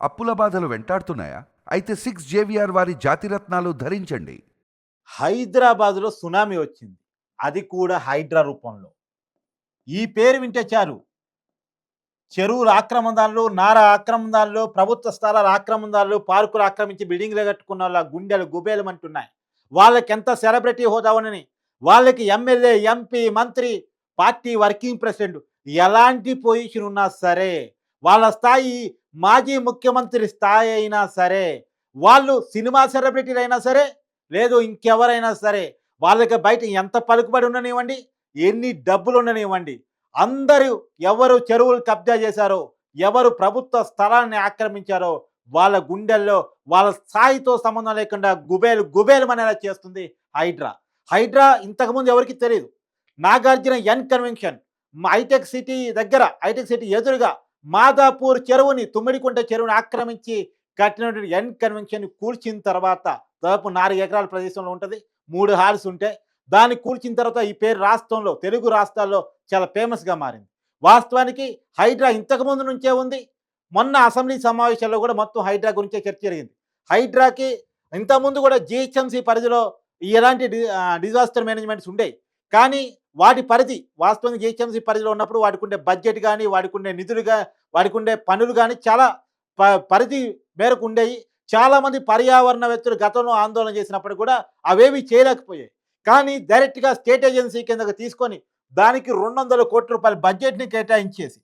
అప్పుల బాధలు వెంటాడుతున్నాయా? అయితే సిక్స్ జేవిఆర్ వారి జాతిరత్నాలు ధరించండి. హైదరాబాదులో సునామీ వచ్చింది. అది కూడా హైడ్రా రూపంలో. ఈ పేరు వింటే చాలు. చెరువుల ఆక్రమణదారులు నార ఆక్రమణదారులు ప్రభుత్వ స్థలాల ఆక్రమణదారులు పార్కులు ఆక్రమించి బిల్డింగ్లు కట్టుకున్న వాళ్ళ గుండెలు గుబేలమంటున్నాయి. వాళ్ళకి ఎంత సెలబ్రిటీ హోదా ఉన్నని వాళ్ళకి ఎమ్మెల్యే ఎంపీ మంత్రి పార్టీ వర్కింగ్ ప్రెసిడెంట్ ఎలాంటి పొజిషన్ ఉన్నా సరే వాళ్ళ స్థాయి మాజీ ముఖ్యమంత్రి స్థాయి అయినా సరే వాళ్ళు సినిమా సెలబ్రిటీలు అయినా సరే లేదు ఇంకెవరైనా సరే వాళ్ళకి బయట ఎంత పలుకుబడి ఉండనివ్వండి ఎన్ని డబ్బులు ఉండనివ్వండి అందరూ ఎవరు చెరువులు కబ్జా చేశారో ఎవరు ప్రభుత్వ స్థలాన్ని ఆక్రమించారో వాళ్ళ గుండెల్లో వాళ్ళ స్థాయితో సంబంధం లేకుండా గుబేలు గుబేలు అనేలా చేస్తుంది హైడ్రా. హైడ్రా ఇంతకుముందు ఎవరికి తెలియదు Nagarjuna N convention hitech city దగ్గర హైటెక్ సిటీ ఎదురుగా మాదాపూర్ చెరువుని తుమ్మిడికుంట చెరువుని ఆక్రమించి కట్టినటువంటి ఎన్ కన్వెన్షన్ కూల్చిన తర్వాత దాదాపు నాలుగు ఎకరాల ప్రదేశంలో ఉంటుంది. మూడు హాల్స్ ఉంటే దాన్ని కూల్చిన తర్వాత ఈ పేరు రాష్ట్రంలో తెలుగు రాష్ట్రాల్లో చాలా ఫేమస్గా మారింది. వాస్తవానికి హైడ్రా ఇంతకుముందు నుంచే ఉంది. మొన్న అసెంబ్లీ సమావేశాల్లో కూడా మొత్తం హైడ్రా గురించే చర్చ జరిగింది. హైడ్రాకి ఇంతకుముందు కూడా జిహెచ్ఎంసీ పరిధిలో ఎలాంటి డిజాస్టర్ మేనేజ్మెంట్స్ ఉండేవి కానీ వాటి పరిధి వాస్తవంగా జిహెచ్ఎంసీ పరిధిలో ఉన్నప్పుడు వాటికి ఉండే బడ్జెట్ కానీ వాటికి ఉండే నిధులుగా వాటికి ఉండే పనులు కానీ చాలా ప- పరిధి మేరకు ఉండేవి చాలామంది పర్యావరణవేత్తలు గతంలో ఆందోళన చేసినప్పుడు కూడా అవేవి చేయలేకపోయాయి. కానీ డైరెక్ట్గా స్టేట్ ఏజెన్సీ కిందకు తీసుకొని దానికి రెండు వందల కోట్ల రూపాయల బడ్జెట్ని కేటాయించేసి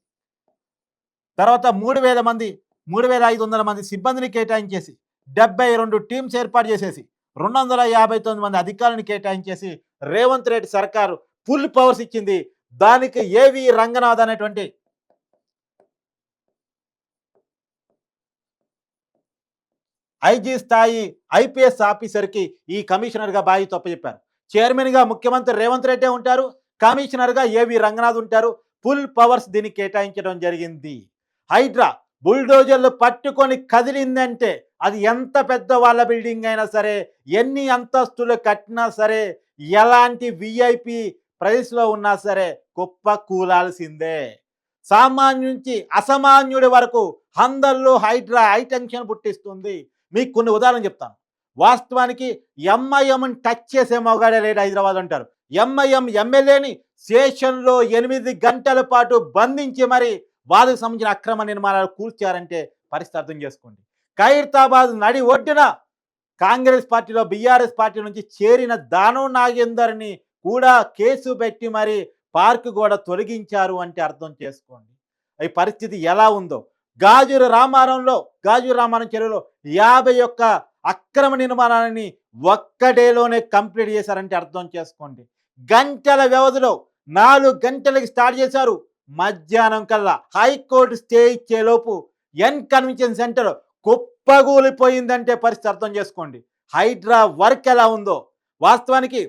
తర్వాత మూడు వేల మంది మూడు వేల ఐదు వందల మంది సిబ్బందిని కేటాయించేసి డెబ్బై రెండు టీమ్స్ ఏర్పాటు చేసేసి రెండు వందల యాభై తొమ్మిది మంది అధికారులను కేటాయించేసి రేవంత్ రెడ్డి సర్కారు ఫుల్ పవర్స్ ఇచ్చింది. దానికి ఏవి రంగనాథ్ అనేటువంటి ఐజీ స్థాయి ఐపీఎస్ ఆఫీసర్కి ఈ కమిషనర్గా బాధ్యత చెప్పారు. చైర్మన్గా ముఖ్యమంత్రి రేవంత్ రెడ్డి ఉంటారు. కమిషనర్గా ఏవి రంగనాథ్ ఉంటారు? ఫుల్ పవర్స్ దీనికి కేటాయించడం జరిగింది. హైడ్రా బుల్డోజర్లు పట్టుకొని కదిలిందంటే అది ఎంత పెద్ద వాళ్ళ బిల్డింగ్ అయినా సరే ఎన్ని అంతస్తులు కట్టినా సరే ఎలాంటి విఐపి ప్రైస్లో ఉన్నా సరే కుప్ప కూలాల్సిందే. సామాన్యు నుంచి అసామాన్యుడి వరకు అందరిలో హైడ్రా హైటెన్షన్ పుట్టిస్తుంది. మీకు కొన్ని ఉదాహరణ చెప్తాను. వాస్తవానికి ఎంఐఎంని టచ్ చేసే మొగాడే లేడు హైదరాబాద్ అంటారు. ఎంఐఎం ఎమ్మెల్యేని స్టేషన్లో ఎనిమిది గంటల పాటు బంధించి మరి వాళ్ళకు సంబంధించిన అక్రమ నిర్మాణాలు కూల్చారంటే పరిస్థితి అర్థం చేసుకోండి. ఖైరతాబాద్ నడి ఒడ్డున కాంగ్రెస్ పార్టీలో బీఆర్ఎస్ పార్టీ నుంచి చేరిన దానం నాగేందర్ని కూడా కేసు పెట్టి మరి పార్కు కూడా తొలగించారు అంటే అర్థం చేసుకోండి. ఈ పరిస్థితి ఎలా ఉందో. గాజుల రామారంలో గాజుర రామారం చెరువులో యాభై ఒక్క అక్రమ నిర్మాణాలని ఒక్కడేలోనే కంప్లీట్ చేశారంటే అర్థం చేసుకోండి. గంటల వ్యవధిలో నాలుగు గంటలకి స్టార్ట్ చేశారు. మధ్యాహ్నం కల్లా హైకోర్టు స్టే ఇచ్చేలోపు ఎన్ కన్వెన్షన్ సెంటర్ కుప్పగూలిపోయిందంటే పరిస్థితి అర్థం చేసుకోండి. హైడ్రా వర్క్ ఎలా ఉందో. వాస్తవానికి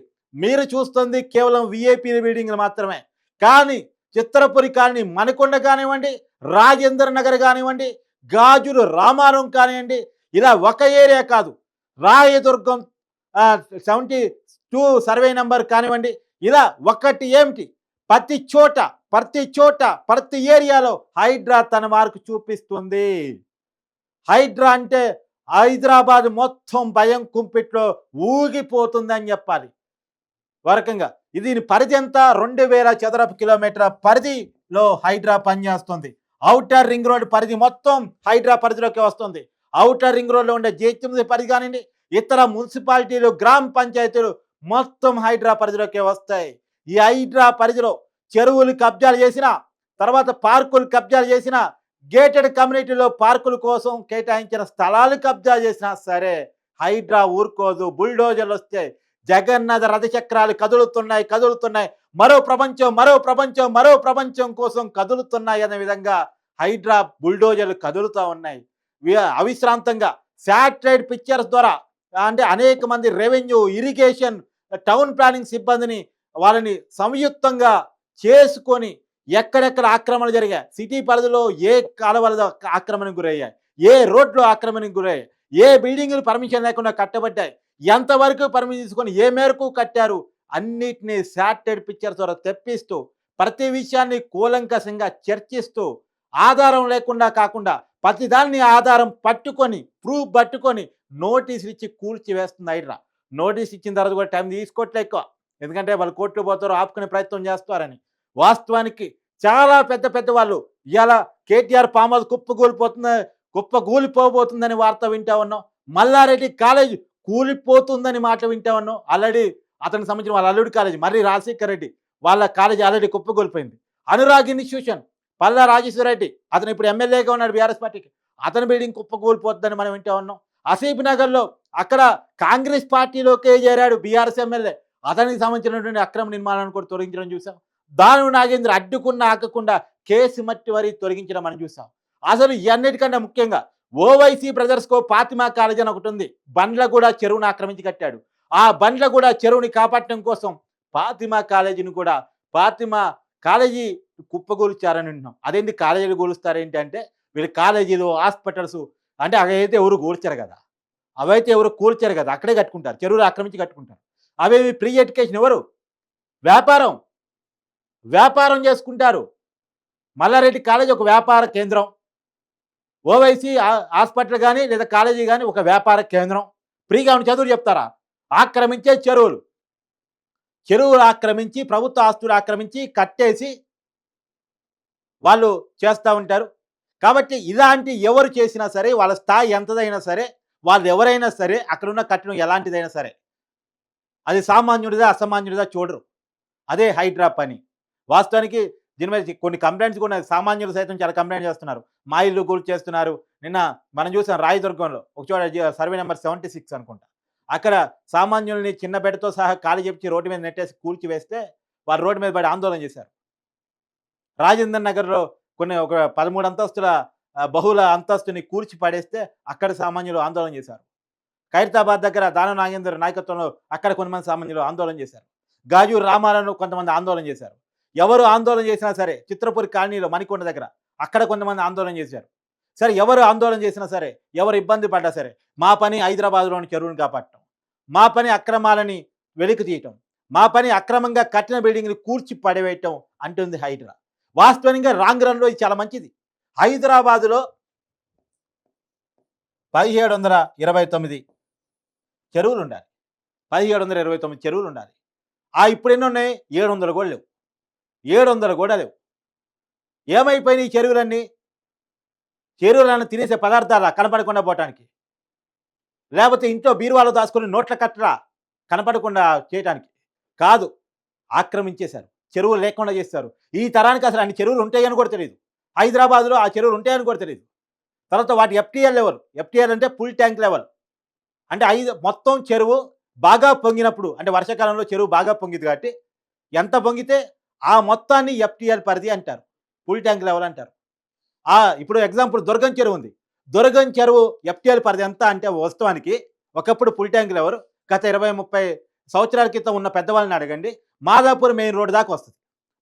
మీరు చూస్తుంది కేవలం విఐపీ రీడింగ్లు మాత్రమే. కానీ చిత్రపురి కాలనీ మనకొండ కానివ్వండి రాజేంద్ర నగర్ కానివ్వండి గాజులు రామారం కానివ్వండి ఇలా ఒక ఏరియా కాదు. Rayadurgam seventy two survey number కానివ్వండి ఇలా ఒకటి ఏమిటి? ప్రతి చోట ప్రతి చోట ప్రతి ఏరియాలో హైడ్రా తన మార్కు చూపిస్తుంది. హైడ్రా అంటే హైదరాబాద్ మొత్తం భయం కుంపిట్లో ఊగిపోతుందని చెప్పాలి. వరకంగా ఇది దీని పరిధి ఎంత? రెండు వేల చదరపు కిలోమీటర్ల పరిధిలో హైడ్రా పనిచేస్తుంది. అవుటర్ రింగ్ రోడ్ పరిధి మొత్తం హైడ్రా పరిధిలోకి వస్తుంది. అవుటర్ రింగ్ రోడ్లో ఉండే జిహెచ్ఎంసీ పరిధి కానివ్వండి ఇతర మున్సిపాలిటీలు గ్రామ పంచాయతీలు మొత్తం హైడ్రా పరిధిలోకి వస్తాయి. ఈ హైడ్రా పరిధిలో చెరువులు కబ్జాలు చేసిన తర్వాత పార్కులు కబ్జాలు చేసిన గేటెడ్ కమ్యూనిటీలో పార్కుల కోసం కేటాయించిన స్థలాలు కబ్జా చేసినా సరే హైడ్రా ఊరుకోదు బుల్డోజర్లు వస్తాయి. జగన్నాథ రథచక్రాలు కదులుతున్నాయి కదులుతున్నాయి. మరో ప్రపంచం మరో ప్రపంచం మరో ప్రపంచం కోసం కదులుతున్నాయి అనే విధంగా హైడ్రా బుల్డోజర్లు కదులుతూ ఉన్నాయి. అవిశ్రాంతంగా. శాటిలైట్ పిక్చర్స్ ద్వారా అంటే అనేక మంది రెవెన్యూ ఇరిగేషన్ టౌన్ ప్లానింగ్ సిబ్బందిని వాళ్ళని సంయుక్తంగా చేసుకొని ఎక్కడెక్కడ ఆక్రమణలు జరిగాయి. సిటీ పరిధిలో ఏ కాలువల ఆక్రమణకు గురయ్యాయి? ఏ రోడ్లు ఆక్రమణకు గురయ్యాయి? ఏ బిల్డింగ్లు పర్మిషన్ లేకుండా కట్టబడ్డాయి? ఎంతవరకు పర్మిషన్ తీసుకొని ఏ మేరకు కట్టారు అన్నిటినీ శాటెడ్ పిక్చర్స్ ద్వారా తెప్పిస్తూ ప్రతి విషయాన్ని కూలంకషంగా చర్చిస్తూ ఆధారం లేకుండా కాకుండా ప్రతి దాన్ని ఆధారం పట్టుకొని ప్రూఫ్ పట్టుకొని నోటీసులు ఇచ్చి కూల్చి వేస్తుంది హైడ్రా. నోటీస్ ఇచ్చిన తర్వాత కూడా టైం తీసుకోవట్లే ఎక్కువ. ఎందుకంటే వాళ్ళు కోర్టులో పోతారు ఆపుకునే ప్రయత్నం చేస్తారని. వాస్తవానికి చాలా పెద్ద పెద్ద వాళ్ళు ఇవాళ కేటీఆర్ ఫామ్ కుప్ప కూలిపోతుంది కుప్ప కూలిపోబోతుందని వార్త వింటా ఉన్నాం. మల్లారెడ్డి కాలేజ్ కూలిపోతుందని మాట వింటా ఆల్రెడీ అతనికి సంబంధించిన వాళ్ళ అల్లుడి కాలేజ్ మర్రి రాజశేఖర్ రెడ్డి వాళ్ళ కాలేజీ ఆల్రెడీ కుప్పకూలిపోయింది. అనురాగ్ ఇన్స్టిట్యూషన్ పల్లా రాజేశ్వర రెడ్డి అతను ఇప్పుడు ఎమ్మెల్యేగా ఉన్నాడు బీఆర్ఎస్ పార్టీకి. అతని బిల్డింగ్ కుప్పకూలిపోతుందని మనం వింటా ఉన్నాం అసీఫ్ నగర్లో అక్కడ కాంగ్రెస్ పార్టీలోకే చేరాడు బీఆర్ఎస్ ఎమ్మెల్యే. అతనికి సంబంధించినటువంటి అక్రమ నిర్మాణాన్ని కూడా తొలగించడం చూసాం. దాను నాగేంద్ర అడ్డుకున్న ఆకకుండా కేసు మట్టి వరి తొలగించడం మనం చూసాం. అసలు ఇవన్నిటికంటే ముఖ్యంగా ఓవైసీ బ్రదర్స్ కో ఫాతిమా కాలేజ్ అని ఒకటి ఉంది. బండ్ల కూడా చెరువును ఆక్రమించి కట్టాడు. ఆ బండ్ల కూడా చెరువుని కాపాడటం కోసం ఫాతిమా కాలేజీని కూడా ఫాతిమా కాలేజీ కుప్పగూల్చారని వింటున్నాం అదేంటి కాలేజీలు కూలుస్తారేంటి అంటే వీళ్ళు కాలేజీలు హాస్పిటల్స్ అంటే అవైతే ఎవరు కూల్చారు కదా. అవైతే ఎవరు కూల్చారు కదా. అక్కడే కట్టుకుంటారు. చెరువులు ఆక్రమించి కట్టుకుంటారు. అవేవి ప్రీ ఎడ్యుకేషన్ ఎవరు? వ్యాపారం. వ్యాపారం చేసుకుంటారు. మల్లారెడ్డి కాలేజ్ ఒక వ్యాపార కేంద్రం. ఓవైసీ హాస్పిటల్ కానీ లేదా కాలేజీ కానీ ఒక వ్యాపార కేంద్రం. ఫ్రీగా ఉన్న చదువులు చెప్తారా? ఆక్రమించే చెరువులు. చెరువులు ఆక్రమించి ప్రభుత్వ ఆస్తులు ఆక్రమించి కట్టేసి వాళ్ళు చేస్తూ ఉంటారు. కాబట్టి ఇలాంటి ఎవరు చేసినా సరే వాళ్ళ స్థాయి ఎంతదైనా సరే వాళ్ళు ఎవరైనా సరే అక్కడున్న కట్టడం ఎలాంటిదైనా సరే అది సామాన్యుడిదా అసామాన్యుడిదా చూడరు. అదే హైడ్రా పని. వాస్తవానికి దీని మీద కొన్ని కంప్లైంట్స్ కూడా సామాన్యులు సైతం చాలా కంప్లైంట్ చేస్తున్నారు. మా ఇల్లు కూల్ చేస్తున్నారు. నిన్న మనం చూసాం రాయదుర్గంలో ఒక చోట సర్వే నెంబర్ సెవెంటీ సిక్స్ అనుకుంటా. అక్కడ సామాన్యుల్ని చిన్న బెడ్తో సహా ఖాళీ చెప్పి రోడ్డు మీద నెట్టేసి కూల్చి వేస్తే వారు రోడ్డు మీద పడి ఆందోళన చేశారు. రాజేంద్ర నగర్లో కొన్ని ఒక పదమూడు అంతస్తుల బహుళ అంతస్తుని కూల్చి పడేస్తే అక్కడ సామాన్యులు ఆందోళన చేశారు. ఖైరతాబాద్ దగ్గర దాన నాగేందర్ నాయకత్వంలో అక్కడ కొంతమంది సామాన్యులు ఆందోళన చేశారు. గాజు రామాలను కొంతమంది ఆందోళన చేశారు. ఎవరు ఆందోళన చేసినా సరే చిత్రపూరి కాలనీలో మణికొండ దగ్గర అక్కడ కొంతమంది ఆందోళన చేశారు. సరే ఎవరు ఆందోళన చేసినా సరే ఎవరు ఇబ్బంది పడ్డా సరే మా పని హైదరాబాద్లోని చెరువును కాపాడటం మా పని అక్రమాలని వెలికి తీయటం మా పని అక్రమంగా కట్టిన బిల్డింగ్ని కూర్చి పడవేయటం అంటుంది హైడ్రా. వాస్తవంగా రాంగ్ రన్లో ఇది చాలా మంచిది. హైదరాబాదులో పదిహేడు వందల ఇరవై తొమ్మిది చెరువులు ఉండాలి పదిహేడు వందల ఇరవై తొమ్మిది చెరువులు ఉండాలి ఆ ఇప్పుడు ఉన్నాయి? ఏడు వందలు కూడా లేవు. ఏడు వందలు కూడా లేవు ఏమైపోయినాయి ఈ చెరువులన్నీ? చెరువులను తినేసే పదార్థాల కనపడకుండా పోవటానికి? లేకపోతే ఇంట్లో బీరువాలో దాచుకుని నోట్ల కట్టరా కనపడకుండా చేయటానికి? కాదు ఆక్రమించేశారు. చెరువులు లేకుండా చేస్తారు. ఈ తరానికి అసలు అన్ని చెరువులు ఉంటాయని కూడా తెలియదు హైదరాబాద్లో ఆ చెరువులు ఉంటాయని కూడా తెలియదు తర్వాత వాటి ఎఫ్టీఎల్ లెవెల్. ఎఫ్టీఎల్ అంటే ఫుల్ ట్యాంక్ లెవెల్. అంటే ఐదు మొత్తం చెరువు బాగా పొంగినప్పుడు అంటే వర్షాకాలంలో చెరువు బాగా పొంగింది కాబట్టి ఎంత పొంగితే ఆ మొత్తాన్ని ఎఫ్టీఆర్ పరిధి అంటారు. ఫుల్ ట్యాంక్ లెవెల్ అంటారు. ఆ ఇప్పుడు ఎగ్జాంపుల్ దుర్గం చెరువు ఉంది. దుర్గం చెరువు ఎఫ్టీఆర్ పరిధి ఎంత అంటే వాస్తవానికి ఒకప్పుడు ఫుల్ ట్యాంక్ లెవెల్ గత ఇరవై ముప్పై సంవత్సరాల క్రితం ఉన్న పెద్దవాళ్ళని అడగండి. మాదాపూర్ మెయిన్ రోడ్ దాకా వస్తుంది.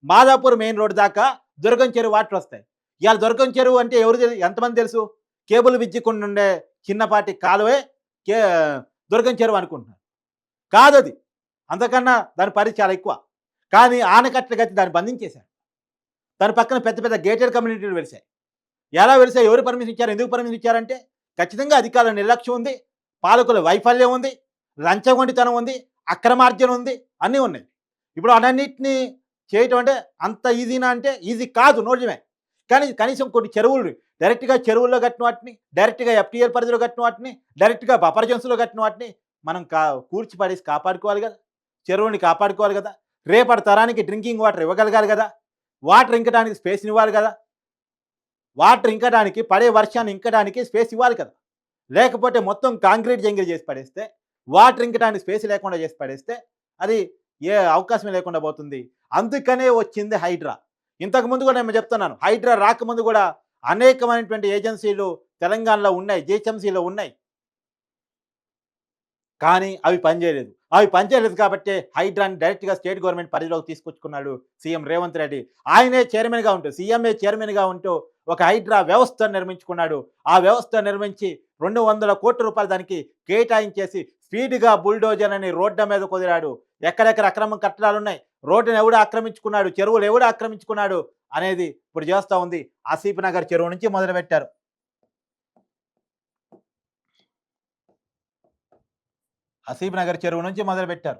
మాదాపూర్ మెయిన్ రోడ్ దాకా దుర్గం చెరువు వాటర్ వస్తాయి. ఇవాళ దుర్గం చెరువు అంటే ఎవరు ఎంతమంది తెలుసు? కేబుల్ విద్యకుండా ఉండే చిన్నపాటి కాలువే కే దుర్గం చెరువు అనుకుంటున్నారు. కాదు అది అంతకన్నా దాని పరిధి చాలా ఎక్కువ. కానీ ఆనకట్ల గతి దాన్ని బంధించేశారు దాని పక్కన పెద్ద పెద్ద గేటెడ్ కమ్యూనిటీలు వెలిసాయి ఎలా వెలిసాయి ఎవరు పర్మిషన్ ఇచ్చారు? ఎందుకు పర్మిషన్ ఇచ్చారంటే ఖచ్చితంగా అధికారుల నిర్లక్ష్యం ఉంది పాలకుల వైఫల్యం ఉంది లంచగొండితనం ఉంది అక్రమార్జన ఉంది అన్నీ ఉన్నాయి. ఇప్పుడు అన్నింటినీ చేయటం అంటే అంత ఈజీనా అంటే ఈజీ కాదు నోజమే కానీ కనీసం కొన్ని చెరువులు డైరెక్ట్గా చెరువుల్లో కట్టిన వాటిని డైరెక్ట్గా ఎఫ్టీఎల్ పరిధిలో కట్టిన వాటిని డైరెక్ట్గా బఫర్ జోన్స్లో కట్టిన వాటిని మనం కా కూర్చి పడేసి కాపాడుకోవాలి కదా. చెరువుని కాపాడుకోవాలి కదా. రేపటి తరానికి డ్రింకింగ్ వాటర్ ఇవ్వగలగాలి కదా? వాటర్ ఇంకడానికి స్పేస్ ఇవ్వాలి కదా? వాటర్ ఇంకడానికి పడే వర్షాన్ని ఇంకడానికి స్పేస్ ఇవ్వాలి కదా? లేకపోతే మొత్తం కాంక్రీట్ జంగిల్ చేసి పడేస్తే వాటర్ ఇంకడానికి స్పేస్ లేకుండా చేసి పడేస్తే అది ఏ అవకాశం లేకుండా పోతుంది. అందుకనే వచ్చింది హైడ్రా. ఇంతకుముందు కూడా నేను చెప్తున్నాను హైడ్రా రాకముందు కూడా అనేకమైనటువంటి ఏజెన్సీలు తెలంగాణలో ఉన్నాయి జిహెచ్ఎంసీలో ఉన్నాయి. కానీ అవి పనిచేయలేదు. అవి పనిచేయలేదు కాబట్టి హైడ్రాని డైరెక్ట్గా స్టేట్ గవర్నమెంట్ పరిధిలోకి తీసుకొచ్చుకున్నాడు సీఎం రేవంత్ రెడ్డి. ఆయనే చైర్మన్గా ఉంటూ సీఎంఏ చైర్మన్గా ఉంటూ ఒక హైడ్రా వ్యవస్థను నిర్మించుకున్నాడు. ఆ వ్యవస్థ నిర్మించి రెండు వందల కోట్ల రూపాయలు దానికి కేటాయించేసి స్పీడ్గా బుల్డోజర్ అని రోడ్ల మీద కుదిరాడు. ఎక్కడెక్కడ అక్రమం కట్టడాలు ఉన్నాయి రోడ్డును ఎవడు ఆక్రమించుకున్నాడు? చెరువులు ఎవడు ఆక్రమించుకున్నాడు? అనేది ఇప్పుడు చేస్తూ ఉంది. ఆసిఫ్ నగర్ చెరువు నుంచి మొదలుపెట్టారు. హసీబ్ నగర్ చెరువు నుంచి మొదలుపెట్టారు.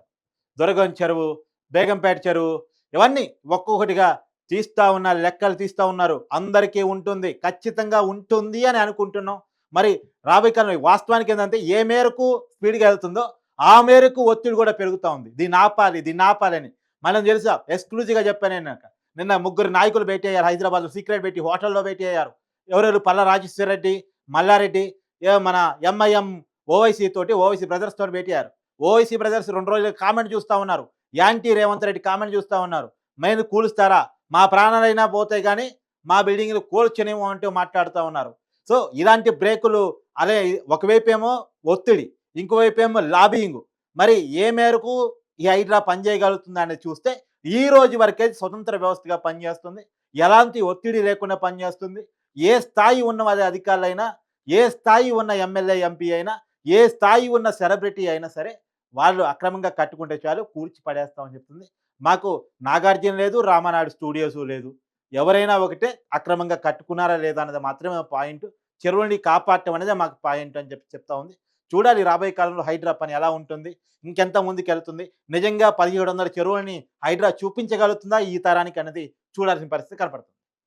దుర్గం చెరువు బేగంపేట చెరువు ఇవన్నీ ఒక్కొక్కటిగా తీస్తా ఉన్నారు లెక్కలు తీస్తా ఉన్నారు. అందరికీ ఉంటుంది ఖచ్చితంగా ఉంటుంది అని అనుకుంటున్నాం. మరి రాబోయే కాలం వాస్తవానికి ఏంటంటే ఏ మేరకు స్పీడ్గా వెళ్తుందో ఆ మేరకు ఒత్తిడి కూడా పెరుగుతూ ఉంది. దీన్ని ఆపాలి దీన్ని ఆపాలి అని. మనం తెలుసా ఎక్స్క్లూజివ్గా చెప్పాను నేను నిన్న ముగ్గురు నాయకులు భేటీ అయ్యారు. హైదరాబాద్లో సీక్రెట్ పెట్టి హోటల్లో భేటీ అయ్యారు. ఎవరెవరు పల్ల రాజేశ్వర రెడ్డి మల్లారెడ్డి ఏ మన ఎంఐఎం ఓవైసీ తోటి ఓవైసీ బ్రదర్స్ తోటి భేటీ అయ్యారు ఓవైసీ బ్రదర్స్ రెండు రోజులు కామెంట్ చూస్తూ ఉన్నారు. యాంటీ రేవంత్ రెడ్డి కామెంట్ చూస్తూ ఉన్నారు. మేము కూలుస్తారా? మా ప్రాణాలైనా పోతాయి కానీ మా బిల్డింగ్లు కూల్చనేమో అంటూ మాట్లాడుతూ ఉన్నారు. సో ఇలాంటి బ్రేకులు అదే ఒకవైపు ఏమో ఒత్తిడి ఇంకోవైపు ఏమో లాబింగ్. మరి ఏ మేరకు ఈ హైడ్రా పనిచేయగలుగుతుంది అనేది చూస్తే ఈ రోజు వరకే స్వతంత్ర వ్యవస్థగా పనిచేస్తుంది. ఎలాంటి ఒత్తిడి లేకుండా పనిచేస్తుంది. ఏ స్థాయి ఉన్న వారి అధికారులైనా ఏ స్థాయి ఉన్న ఎమ్మెల్యే ఎంపీ అయినా ఏ స్థాయి ఉన్న సెలబ్రిటీ అయినా సరే వాళ్ళు అక్రమంగా కట్టుకుంటే చాలు కూర్చి పడేస్తామని చెప్తుంది. మాకు నాగార్జున లేదు రామానాయుడు స్టూడియోస్ లేదు. ఎవరైనా ఒకటే అక్రమంగా కట్టుకున్నారా లేదా అన్నది మాత్రమే పాయింట్. చెరువుని కాపాడటం అనేది మాకు పాయింట్ అని చెప్పి చెప్తా ఉంది. చూడాలి రాబోయే కాలంలో హైడ్రా పని ఎలా ఉంటుంది ఇంకెంత ముందుకు వెళ్తుంది నిజంగా పదిహేడు వందల చెరువులని హైడ్రా చూపించగలుగుతుందా ఈ తరానికి అనేది చూడాల్సిన పరిస్థితి కనపడుతుంది.